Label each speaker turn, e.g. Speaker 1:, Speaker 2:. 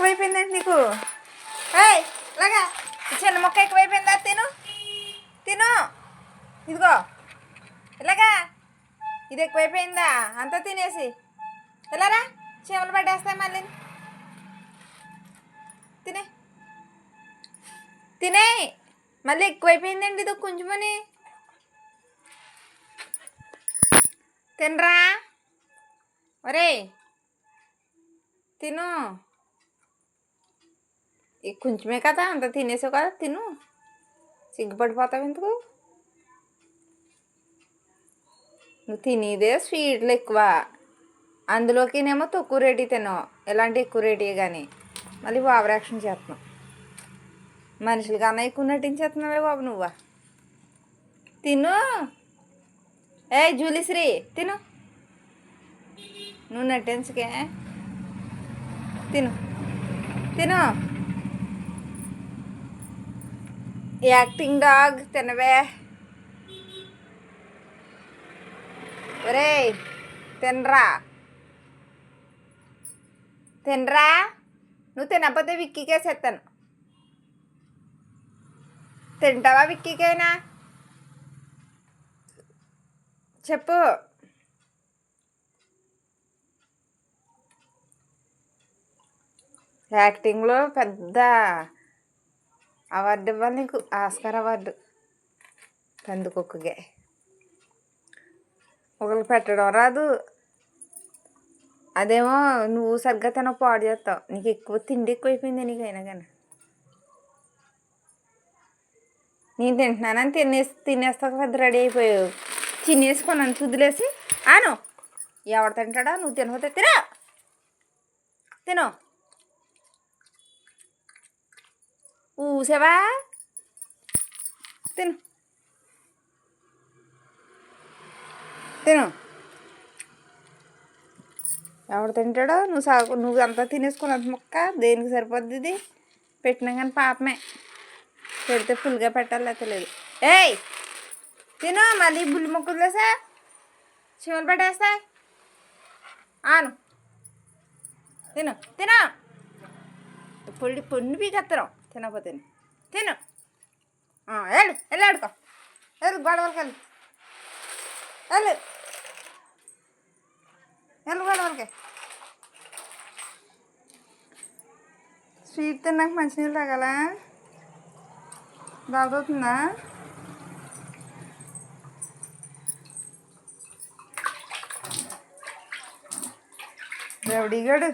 Speaker 1: ఎక్కువైపోయిందండి నీకు? ఏయ్ ఇలాగా చిన్న మొక్క ఎక్కువైపోయిందా? తిను. తిను. ఇదిగో. ఇలాగా. ఇది ఎక్కువైపోయిందా? అంతా తినేసి. ఇలారా? చీమలు పట్టేస్తాయి మళ్ళీ. తినే. తినే. మళ్ళీ ఎక్కువైపోయిందండి ఇది కొంచెమని తినరా? ఒరే తిను. ఈ కొంచెమే కదా అంత తినేసావు కదా తిను. సిగ్గుపడిపోతావు ఎందుకు? నువ్వు తినేదే స్వీట్లు ఎక్కువ. అందులోకినేమో తక్కువ రేటు తినవు. ఎలాంటి ఎక్కువ రేటీ కానీ మళ్ళీ ఓవర్ యాక్షన్ చేస్తున్నావు. మనుషులు కన్నా ఎక్కువ నటించేస్తున్నావే బాబు నువ్వా. తిను. ఏ జూలిశ్రీ తిను. నువ్వు నటించకే. తిను. తిను. యాక్టింగ్ డాగ్ తినవే. ఒరే తినరా? తినరా? నువ్వు తినకపోతే విక్కీకేసేస్తాను తింటావా విక్కీకైనా? చెప్పు. యాక్టింగ్లో పెద్ద అవార్డు ఇవ్వాలి నీకు. Oscar award. కందుకొక్కగా ఒకరు పెట్టడం రాదు. అదేమో నువ్వు సరిగ్గా తన పాడు చేస్తావు. నీకు ఎక్కువ తిండి ఎక్కువైపోయింది నీకైనా కానీ. నేను తింటున్నానని తినేసి తినేస్తాక పెద్ద రెడీ అయిపోయావు. తినేసుకున్నాను తుదిలేసి. ఆను. ఎవడు తింటాడా? నువ్వు తినకపోతే తిరా తిను. ఊసావా తిను. తిను. ఎవడు తింటాడో? నువ్వు సాగు నువ్వు అంతా తినేసుకుని అంత ముక్క దేనికి సరిపోద్ది ఇది? పెట్టినా కానీ పాపమే. పెడితే ఫుల్గా పెట్టాలి లేకపోతే లేదు. ఏయ్! తిను మళ్ళీ బుల్లి ముక్కలు లేసా చివరి పెట్టేస్తా. ఆను. తిను తిన. పొడి పొన్ను పీకెత్తరం తినకపోతే തിന്നു. ആ ഏഴ് എല്ലാം എടുക്കാം എൽ പാടവർക്ക് എൽ എൽ എൽ പാടവർക്ക് സ്വീറ്റ് തന്നെ മനസ്സിലാകലേ ഭാഗത്ത് തിന്നാ? എവിടെ കേട്ട്